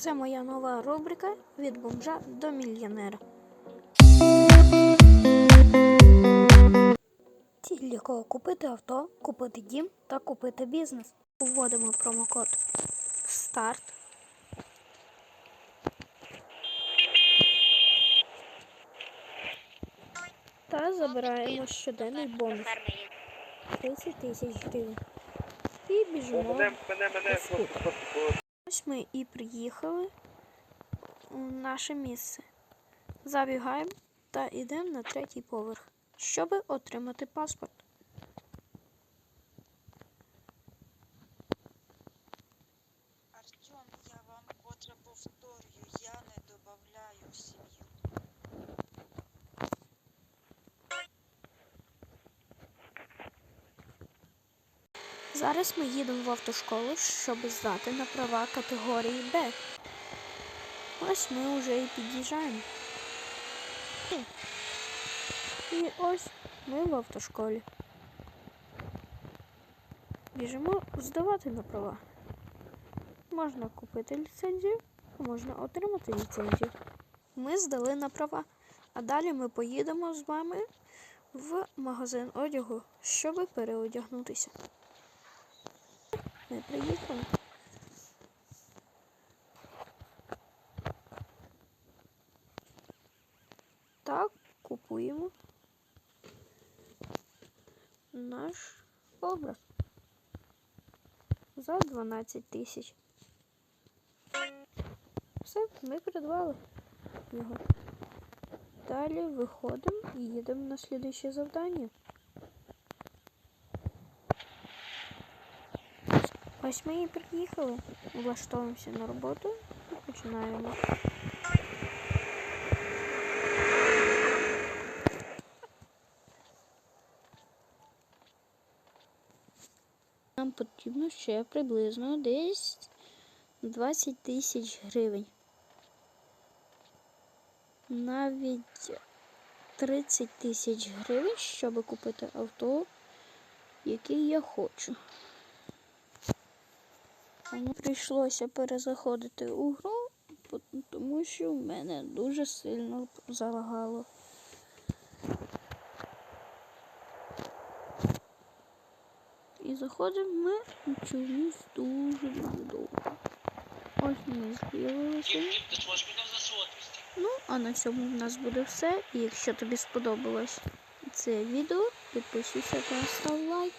Це моя нова рубрика від бомжа до мільйонера. Для кого купити авто, купити дім та купити бізнес. Вводимо промокод START. Та забираємо щоденний бонус 30 тисяч гривень. І біжимо. Ось ми і приїхали у наше місце. Забігаємо та йдемо на третій поверх, щоб отримати паспорт. Артем, я вам котре повторюю, я не додаю в Зараз ми їдемо в автошколу, щоб здати на права категорії Б. Ось ми вже і під'їжджаємо. І ось ми в автошколі. Біжимо здавати на права. Можна купити ліцензію, можна отримати ліцензію. Ми здали на права, а далі ми поїдемо з вами в магазин одягу, щоб переодягнутися. Ми приїхали. Так, купуємо наш образ за 12 тисяч. Все, ми придбали його. Далі виходимо і їдемо на слідуюче завдання. Ось ми і приїхали. Влаштовуємося на роботу і починаємо. Нам потрібно ще приблизно десь 20 тисяч гривень. Навіть 30 тисяч гривень, щоб купити авто, яке я хочу. Мені прийшлося перезаходити у гру, тому що в мене дуже сильно залагало. І заходимо ми чомусь дуже довго. Ось ми з'явилися. Ну, а на цьому в нас буде все. І якщо тобі сподобалось це відео, підписуйся та став лайк.